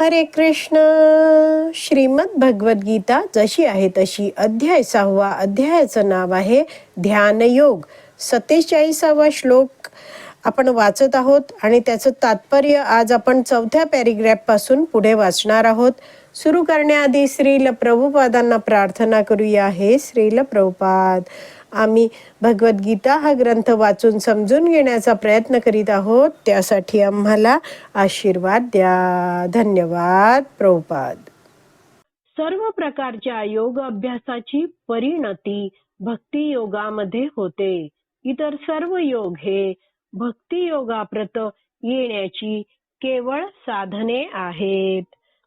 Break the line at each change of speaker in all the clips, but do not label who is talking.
हरे कृष्ण. श्रीमद भगवद्गीता जशी आहे तशी अध्याय सहावा अध्यायाचं नाव आहे ध्यानयोग सत्तेचाळीसावा श्लोक आपण वाचत आहोत आणि त्याचं तात्पर्य आज आपण चौथ्या पॅरिग्रॅफपासून पुढे वाचणार आहोत. सुरू करण्याआधी श्रील प्रभुपादांना प्रार्थना करूया. हे श्रील प्रभुपाद आम्ही भगवद्गीता हा ग्रंथ वाचून समजून घेण्याचा प्रयत्न करीत आहोत. त्यासाठी आम्हाला आशीर्वाद द्या. धन्यवाद प्रभुपाद. सर्व प्रकारच्या योग अभ्यासाची परिणती भक्ती योगामध्ये होते. इतर सर्व योग हे भक्ती योगाप्रत येण्याची केवळ साधने आहेत.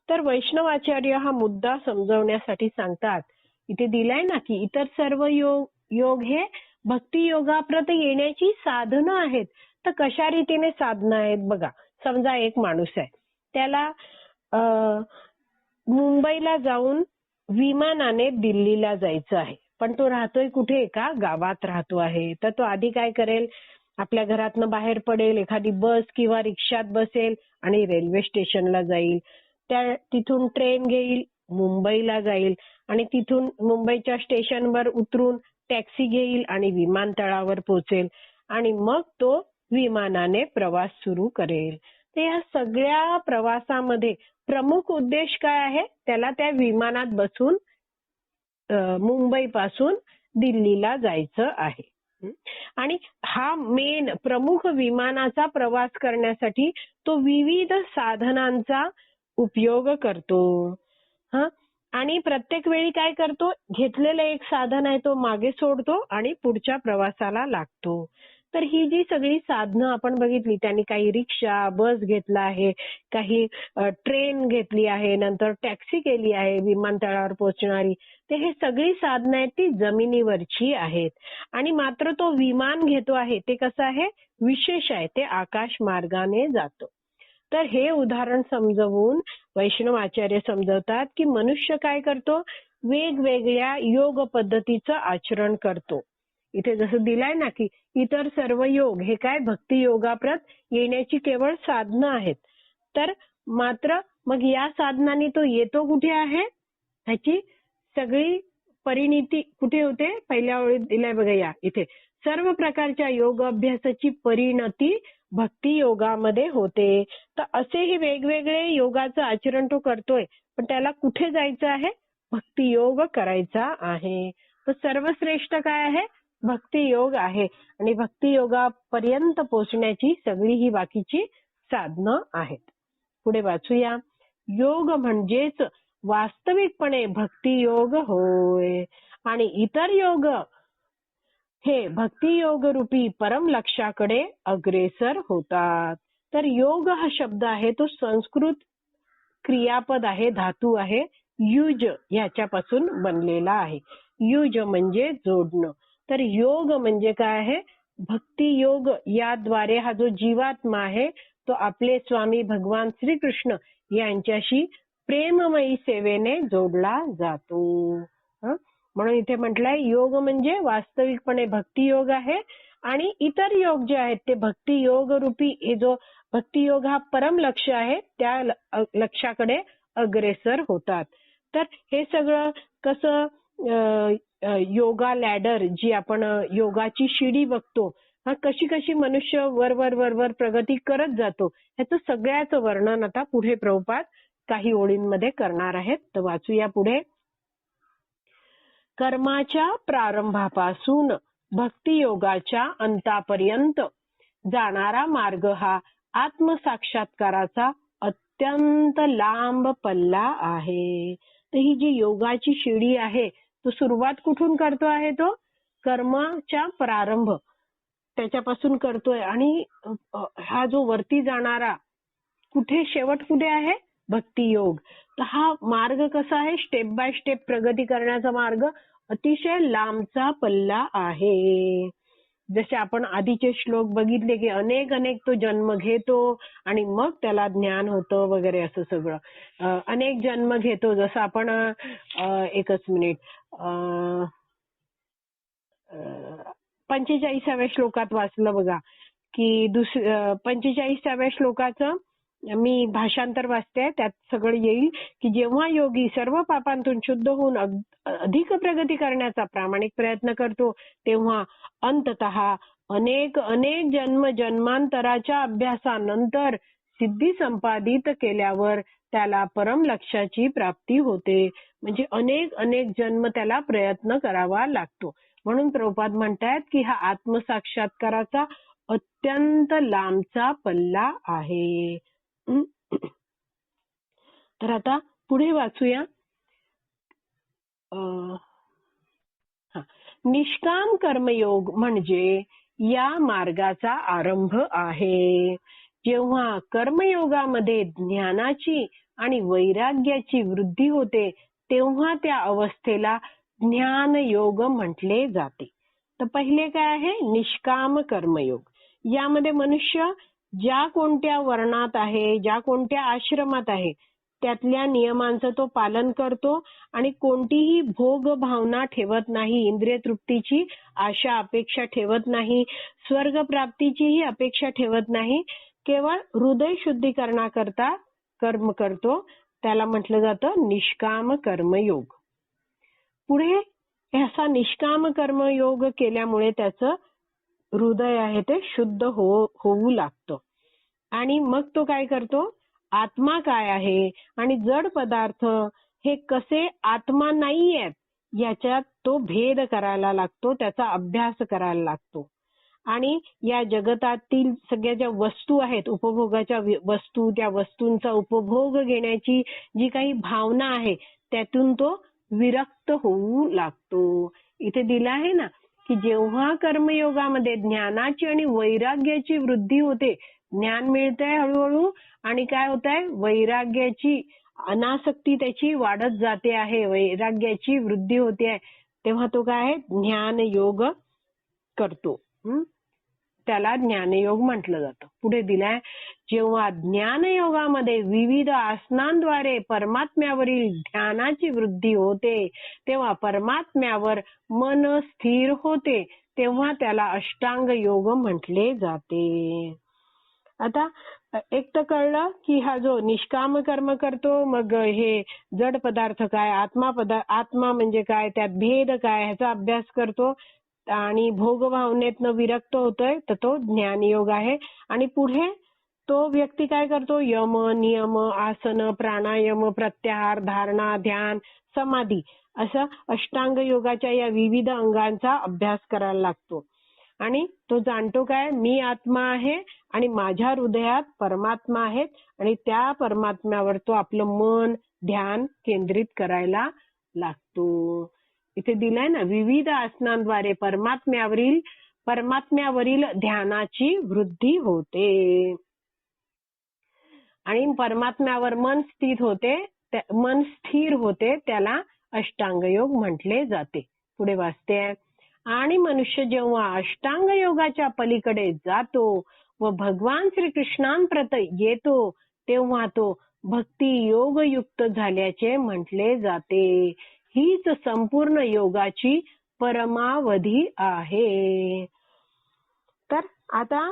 तर वैष्णवाचार्य हा मुद्दा समजवण्यासाठी सांगतात. इथे दिलाय ना की इतर सर्व योग योग हे भक्ती योगाप्रत येण्याची साधनं आहेत. तर कशा रीतीने साधनं आहेत बघा. समजा एक माणूस आहे. त्याला मुंबईला जाऊन विमानाने दिल्लीला जायचं आहे. पण तो राहतोय कुठे? एका गावात राहतो आहे. तर तो आधी काय करेल? आपल्या घरातनं बाहेर पडेल. एखादी बस किंवा रिक्षात बसेल आणि रेल्वे स्टेशनला जाईल. त्या तिथून ट्रेन घेईल मुंबईला जाईल आणि तिथून मुंबईच्या स्टेशनवर उतरून टॅक्सी घेईल आणि विमानतळावर पोहोचेल आणि मग तो विमानाने प्रवास सुरू करेल. तर या सगळ्या प्रवासामध्ये प्रमुख उद्देश काय आहे? त्याला त्या विमानात बसून मुंबई पासून दिल्लीला जायचं आहे. आणि हा मेन प्रमुख विमानाचा प्रवास करण्यासाठी तो विविध साधनांचा उपयोग करतो. हा? आणि प्रत्येक वेळी काय करतो? घेतलेलं एक साधन आहे तो मागे सोडतो आणि पुढच्या प्रवासाला लागतो. तर ही जी सगळी साधनं आपण बघितली त्यांनी काही रिक्षा बस घेतला आहे काही ट्रेन घेतली आहे नंतर टॅक्सी केली आहे विमानतळावर पोहोचणारी तर हे सगळी साधनं आहेत ती जमिनीवरची आहेत. आणि मात्र तो विमान घेतो आहे ते कसं आहे? विशेष आहे ते आकाश मार्गाने जातं. तर हे उदाहरण समजवून वैष्णव आचार्य समजवतात की मनुष्य काय करतो? वेगवेगळ्या योग पद्धतीचं आचरण करतो. इथे जसं दिलाय ना की इतर सर्व योग हे काय? भक्ती योगाप्रत येण्याची केवळ साधनं आहेत. तर मात्र मग या साधनांनी तो येतो कुठे आहे? ह्याची सगळी परिणिती कुठे होते? पहिल्या ओळीत दिलाय बघा या इथे. सर्व प्रकारच्या योग अभ्यासाची परिणती भक्ती योगामध्ये होते. तर असेही वेगवेगळे योगाचं आचरण तो करतोय. पण त्याला कुठे जायचं आहे? भक्ती योग करायचा आहे. तर सर्वश्रेष्ठ काय आहे? भक्ती योग आहे. आणि भक्ती योगापर्यंत पोहोचण्याची सगळी ही बाकीची साधनं आहेत. पुढे वाचूया. योग म्हणजेच वास्तविकपणे भक्ती योग होय. आणि इतर योग हे भक्ती योग रूपी परम लक्षाकडे अग्रेसर होतात. तर योग हा शब्द आहे तो संस्कृत क्रियापद आहे धातू आहे युज ह्याच्यापासून बनलेला आहे. युज म्हणजे जोडणं. तर योग म्हणजे काय आहे? भक्ती योग याद्वारे हा जो जीवात्मा आहे तो आपले स्वामी भगवान श्रीकृष्ण यांच्याशी प्रेममयी सेवेने जोडला जातो. म्हणून इथे म्हटलंय योग म्हणजे वास्तविकपणे भक्ती योग आहे आणि इतर योग जे आहेत ते भक्ती योग रूपी हे जो भक्ती योग हा परम लक्ष आहे त्या लक्षाकडे अग्रेसर होतात. तर हे सगळं कसं योगा लॅडर जी आपण योगाची शिडी बघतो हा कशी कशी मनुष्य वर वर वर वर प्रगती करत जातो ह्याचं सगळ्याच वर्णन आता पुढे प्रभुपाद काही ओळींमध्ये करणार आहेत. तर वाचूया पुढे. कर्माच्या प्रारंभापासून भक्तियोगाच्या अंतापर्यंत जाणारा मार्ग हा आत्मसाक्षात्काराचा अत्यंत लांब पल्ला आहे. तर ही जी योगाची शिडी आहे तो सुरुवात कुठून करतो आहे तो? कर्माच्या प्रारंभ त्याच्यापासून करतोय. आणि हा जो वरती जाणारा कुठे शेवट कुठे आहे? भक्ती योग तर हा मार्ग कसा आहे? स्टेप बाय स्टेप प्रगती करण्याचा मार्ग अतिशय लांबचा पल्ला आहे. जसे आपण आधीचे श्लोक बघितले की अनेक अनेक तो जन्म घेतो आणि मग त्याला ज्ञान होतं वगैरे असं सगळं. अनेक जन्म घेतो. जसं आपण एकच मिनिट. पंचेचाळीसाव्या श्लोकात वाचलं बघा की दुस पंचेचाळीसाव्या श्लोकाचं मी भाषांतर वाचते त्यात सगळं येईल की जेव्हा योगी सर्व पापांतून शुद्ध होऊन अधिक प्रगती करण्याचा प्रामाणिक प्रयत्न करतो तेव्हा अंतत अनेक अनेक जन्म जन्मांतराच्या अभ्यासानंतर सिद्धी संपादित केल्यावर त्याला परम लक्षाची प्राप्ती होते. म्हणजे अनेक अनेक जन्म त्याला प्रयत्न करावा लागतो. म्हणून प्रभुपाद म्हणतायत की हा आत्मसाक्षात्काराचा अत्यंत लांबचा पल्ला आहे. तर आता पुढे वाचूया. हा. निष्काम कर्मयोग म्हणजे या मार्गाचा आरंभ आहे. जेव्हा कर्मयोगामध्ये ज्ञानाची आणि वैराग्याची वृद्धी होते तेव्हा त्या अवस्थेला ज्ञान योग म्हटले जाते. तर पहिले काय आहे? निष्काम कर्मयोग. यामध्ये मनुष्य ज्या कोणत्या वर्णात आहे ज्या कोणत्या आश्रमात आहे त्यातल्या नियमांचं तो पालन करतो आणि कोणतीही भोग भावना ठेवत नाही इंद्रिय तृप्तीची आशा अपेक्षा ठेवत नाही स्वर्ग प्राप्तीचीही अपेक्षा ठेवत नाही केवळ हृदय शुद्धीकरणाकरता कर्म करतो त्याला म्हटलं जातं निष्काम कर्मयोग. पुढे असा निष्काम कर्मयोग केल्यामुळे त्याचं हृदय आहे ते शुद्ध हो होऊ लागतं. आणि मग तो काय करतो? आत्मा काय आहे आणि जड पदार्थ हे कसे आत्मा नाही आहेत याच्यात तो भेद करायला लागतो त्याचा अभ्यास करायला लागतो. आणि या जगतातील सगळ्या ज्या वस्तू आहेत उपभोगाच्या वस्तू त्या वस्तूंचा उपभोग घेण्याची जी काही भावना आहे त्यातून तो विरक्त होऊ लागतो. इथे दिला आहे ना की जेव्हा कर्मयोगामध्ये ज्ञानाची आणि वैराग्याची वृद्धी होते ज्ञान मिळतंय हळूहळू आणि काय होत आहे वैराग्याची अनासक्ती त्याची वाढत जाते आहे. वैराग्याची वृद्धी होते आहे. तेव्हा तो काय आहे? ज्ञान योग करतो त्याला ज्ञानयोग म्हटलं जातं. पुढे दिलाय जेव्हा ज्ञानयोगामध्ये विविध आसनांद्वारे परमात्म्यावरील ध्यानाची वृद्धी होते तेव्हा परमात्म्यावर मन स्थिर होते तेव्हा त्याला अष्टांग योग म्हटले जाते. आता एक तर कळलं की हा जो निष्काम कर्म करतो मग हे जड पदार्थ काय आत्मा पदार्थ आत्मा म्हणजे काय त्यात भेद काय ह्याचा अभ्यास करतो आणि भोग भावनेतनं विरक्त होतोय तर तो ज्ञानयोग आहे. आणि पुढे तो व्यक्ती काय करतो? यम नियम आसन प्राणायाम प्रत्याहार धारणा ध्यान समाधी असं अष्टांग योगाच्या या विविध अंगांचा अभ्यास करायला लागतो. आणि तो जाणतो काय मी आत्मा आहे आणि माझ्या हृदयात परमात्मा आहेत आणि त्या परमात्म्यावर तो आपलं मन ध्यान केंद्रित करायला लागतो. इथे दिलाय ना विविध आसनांद्वारे परमात्म्यावरील परमात्म्यावरील ध्यानाची वृद्धी होते. आणि परमात्म्यावर मन स्थित होते मन स्थिर होते त्याला अष्टांग योग म्हटले जाते. पुढे वाचते आणि मनुष्य जेव्हा अष्टांग योगाच्या पलीकडे जातो व भगवान श्रीकृष्णांप्रत येतो तेव्हा तो भक्ती योगयुक्त झाल्याचे म्हटले जाते. हीच संपूर्ण योगाची परमावधी आहे. तर आता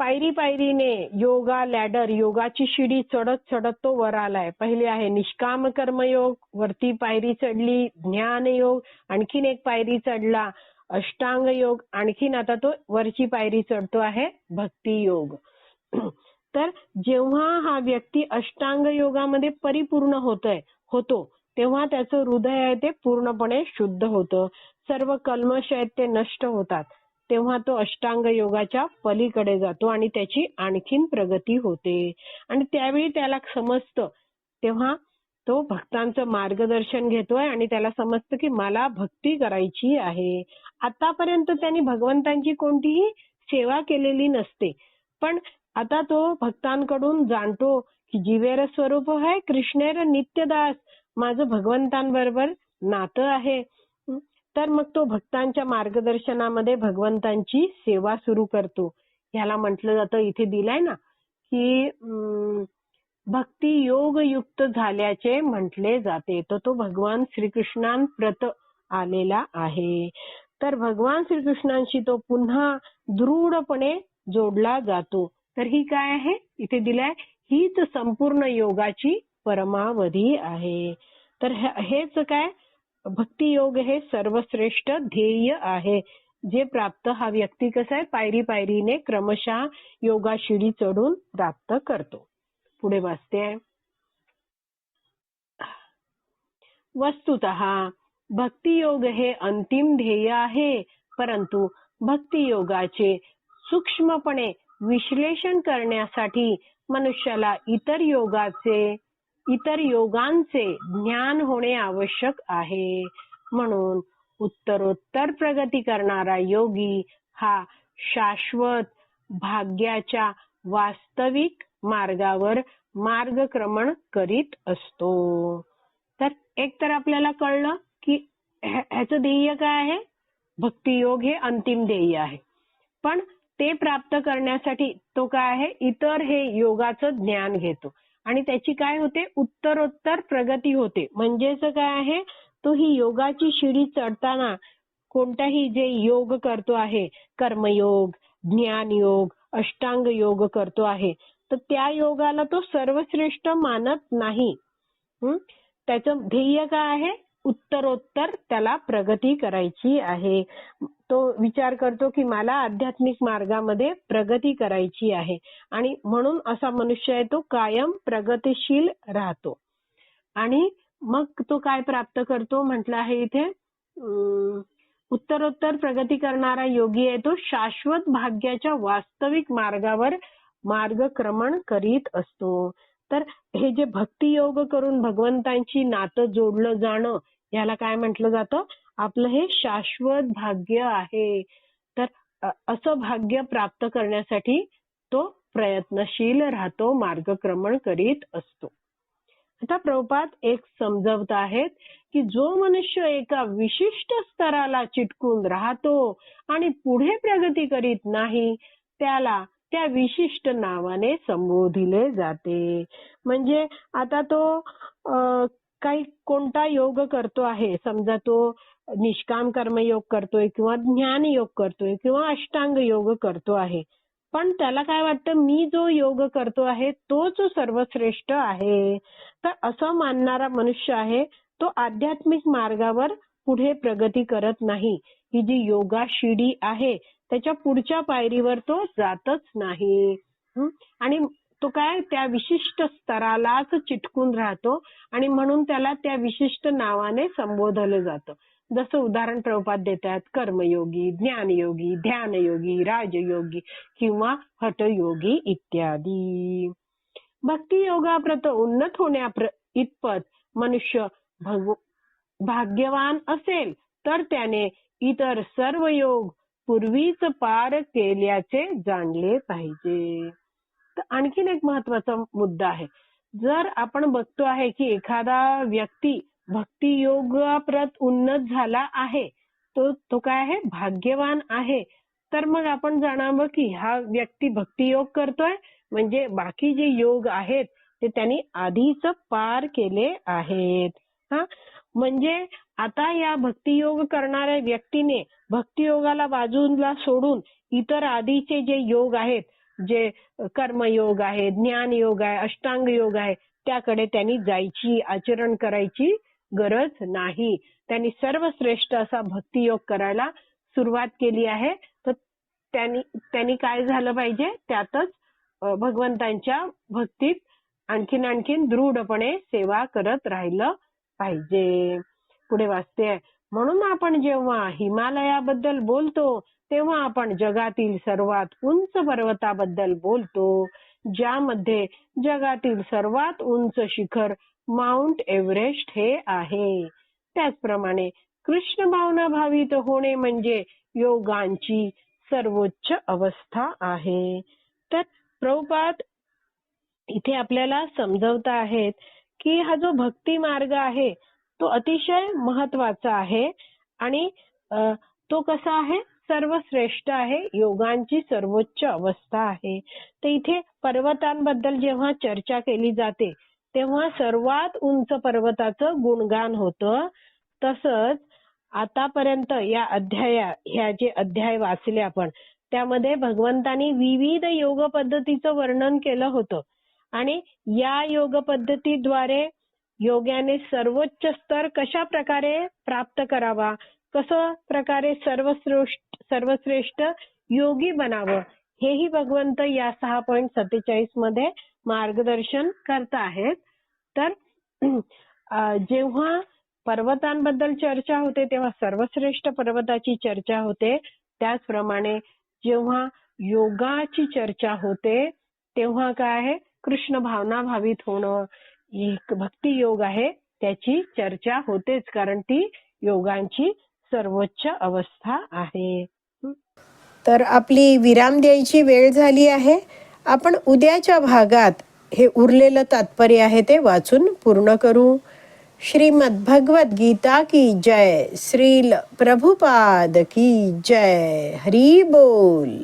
पायरी पायरीने योगा लॅडर योगाची शिडी चढत चढत तो वर आलाय. पहिले आहे निष्काम कर्मयोग वरती पायरी चढली ज्ञान योग आणखीन एक पायरी चढला अष्टांग योग आणखीन आता तो वरची पायरी चढतो आहे भक्ती योग. तर जेव्हा हा व्यक्ती अष्टांग योगामध्ये परिपूर्ण होतोय होतो तेव्हा त्याचं हृदय आहे ते पूर्णपणे शुद्ध होतं. सर्व कल्मश आहेत ते नष्ट होतात. तेव्हा तो अष्टांग योगाच्या पलीकडे जातो आणि त्याची आणखीन प्रगती होते. आणि त्यावेळी त्याला समजतं तेव्हा तो भक्तांचं मार्गदर्शन घेतोय आणि त्याला समजतं की मला भक्ती करायची आहे. आतापर्यंत त्यांनी भगवंतांची कोणतीही सेवा केलेली नसते. पण आता तो भक्तांकडून जाणतो की जीवेर स्वरूप आहे कृष्णेर नित्यदास माझं भगवंतांबरोबर नातं आहे. तर मग तो भक्तांच्या मार्गदर्शनामध्ये भगवंतांची सेवा सुरू करतो. ह्याला म्हटलं जातं इथे दिलाय ना की अं, भक्ती योगयुक्त झाल्याचे म्हटले जाते. तर तो भगवान श्रीकृष्णांप्रत आलेला आहे. तर भगवान श्रीकृष्णांशी तो पुन्हा दृढपणे जोडला जातो. तर ही काय आहे? इथे दिलाय हीच संपूर्ण योगाची परमावधी आहे. तर हेच काय? भक्ती योग हे सर्वश्रेष्ठ ध्येय आहे. जे प्राप्त हा व्यक्ती कसा आहे? पायरी पायरीने क्रमशः योगा शिडी चढून प्राप्त करतो. पुढे वाचते. आहे वस्तुत भक्तियोग हे अंतिम ध्येय आहे. परंतु भक्तियोगाचे सूक्ष्मपणे विश्लेषण करण्यासाठी मनुष्याला इतर योगाचे इतर योगांचे ज्ञान होणे आवश्यक आहे. म्हणून उत्तरोत्तर प्रगती करणारा योगी हा शाश्वत भाग्याच्या वास्तविक मार्गावर मार्गक्रमण करीत असतो. तर एक तर आपल्याला कळलं की ह्याचं ध्येय काय आहे? भक्तियोग हे अंतिम ध्येय आहे. पण ते प्राप्त करण्यासाठी तो काय आहे? इतर हे योगाचं ज्ञान घेतो. आणि त्याची काय होते? उत्तरोत्तर प्रगती होते. म्हणजेच काय आहे? तो ही योगाची शिडी चढताना कोणताही जे योग करतो आहे कर्मयोग ज्ञान योग अष्टांग योग करतो आहे तर त्या योगाला तो सर्वश्रेष्ठ मानत नाही. त्याचं ध्येय काय आहे? उत्तरोत्तर त्याला प्रगती करायची आहे. तो विचार करतो की मला आध्यात्मिक मार्गामध्ये प्रगती करायची आहे. आणि म्हणून असा मनुष्य आहे तो कायम प्रगतीशील राहतो. आणि मग तो काय प्राप्त करतो? म्हटलं आहे इथे उत्तरोत्तर प्रगती करणारा योगी आहे तो शाश्वत भाग्याच्या वास्तविक मार्गावर मार्गक्रमण करीत असतो. तर हे जे भक्ती योग करून भगवंतांची नातं जोडलं जाणं याला काय म्हटलं जातं? आपलं हे शाश्वत भाग्य आहे. तर असं भाग्य प्राप्त करण्यासाठी तो प्रयत्नशील राहतो मार्गक्रमण करीत असतो. आता प्रभुपाद एक समजवत आहेत की जो मनुष्य एका विशिष्ट स्तराला चिटकून राहतो आणि पुढे प्रगती करीत नाही त्याला त्या विशिष्ट नावाने संबोधिले जाते. म्हणजे आता तो काही कोणता योग करतो आहे? समजा तो निष्काम कर्मयोग करतोय किंवा ज्ञान योग करतोय किंवा अष्टांग योग करतो आहे. पण त्याला काय वाटतं? मी जो योग करतो आहे तोच सर्वश्रेष्ठ आहे. तर असं मानणारा मनुष्य आहे तो आध्यात्मिक मार्गावर पुढे प्रगती करत नाही. ही जी योगा शिडी आहे त्याच्या पुढच्या पायरीवर तो जातच नाही. आणि तो काय? त्या विशिष्ट स्तरालाच चिटकून राहतो आणि म्हणून त्याला त्या विशिष्ट नावाने संबोधलं जातं. जसं उदाहरण प्रभुपाद देतात कर्मयोगी ज्ञानयोगी ध्यानयोगी राजयोगी किंवा हटयोगी इत्यादी. भक्ती योगाप्रत उन्नत होण्या इतपत मनुष्य भगव भाग्यवान असेल तर त्याने इतर सर्व योग पूर्वीच पार केल्याचे जाणले पाहिजे. तर आणखीन एक महत्त्वाचा मुद्दा आहे. जर आपण बघतो आहे की एखादा व्यक्ती भक्ती योगाप्रत उन्नत झाला आहे. तो तो काय आहे? भाग्यवान आहे. तर मग आपण जाणावं की हा व्यक्ती भक्ती योग करतोय म्हणजे बाकी जे योग आहेत ते त्यांनी आधीच पार केले आहेत. हा? म्हणजे आता या भक्तियोग करणाऱ्या व्यक्तीने भक्तियोगाला बाजूला सोडून इतर आधीचे जे योग आहेत जे कर्मयोग आहे ज्ञान योग आहे अष्टांग योग आहे त्याकडे त्यांनी जायची आचरण करायची गरज नाही. त्यांनी सर्वश्रेष्ठ असा भक्तियोग करायला सुरुवात केली आहे. तर त्यांनी त्यांनी काय झालं पाहिजे? त्यातच भगवंतांच्या भक्तीत आणखीन आणखीन दृढपणे सेवा करत राहिलं पाहिजे. पुढे वाचते म्हणून आपण जेव्हा हिमालयाबद्दल बोलतो तेव्हा आपण जगातील सर्वात उंच पर्वताबद्दल बोलतो ज्यामध्ये जगातील सर्वात उंच शिखर माउंट एव्हरेस्ट हे आहे. त्याचप्रमाणे कृष्ण भावना भावित होणे म्हणजे योगांची सर्वोच्च अवस्था आहे. तर प्रभुपाद इथे आपल्याला समजवता आहेत की हा जो भक्ती मार्ग आहे तो अतिशय महत्त्वाचा आहे आणि तो कसा आहे? सर्वश्रेष्ठ आहे योगांची सर्वोच्च अवस्था आहे. तर इथे पर्वतांबद्दल जेव्हा चर्चा केली जाते तेव्हा सर्वात उंच पर्वताचं गुणगान होतं. तसंच आतापर्यंत या अध्याया ह्या जे अध्याय वाचले आपण त्यामध्ये भगवंतांनी विविध योग पद्धतीचं वर्णन केलं होतं. आणि या योग पद्धतीद्वारे योग्याने सर्वोच्च स्तर कशा प्रकारे प्राप्त करावा? कसं प्रकारे सर्वश्रेष्ठ सर्वश्रेष्ठ योगी बनावं? हेही भगवंत या सहा पॉईंट सत्तेचाळीसमध्ये मार्गदर्शन करत आहेत. तर जेव्हा पर्वतांबद्दल चर्चा होते तेव्हा सर्वश्रेष्ठ पर्वताची चर्चा होते. त्याचप्रमाणे जेव्हा योगाची चर्चा होते तेव्हा काय आहे? कृष्ण भावना भावित होणं एक भक्ती योग आहे. त्याची चर्चा होतेच कारण ती योगांची सर्वोच्च अवस्था आहे. तर आपली विराम द्यायची वेळ झाली आहे. आपण उद्याच्या भागात हे उरलेलं तात्पर्य आहे ते वाचून पूर्ण करू. श्रीमद भगवत गीता की जय. श्रील प्रभुपाद की जय. हरी बोल.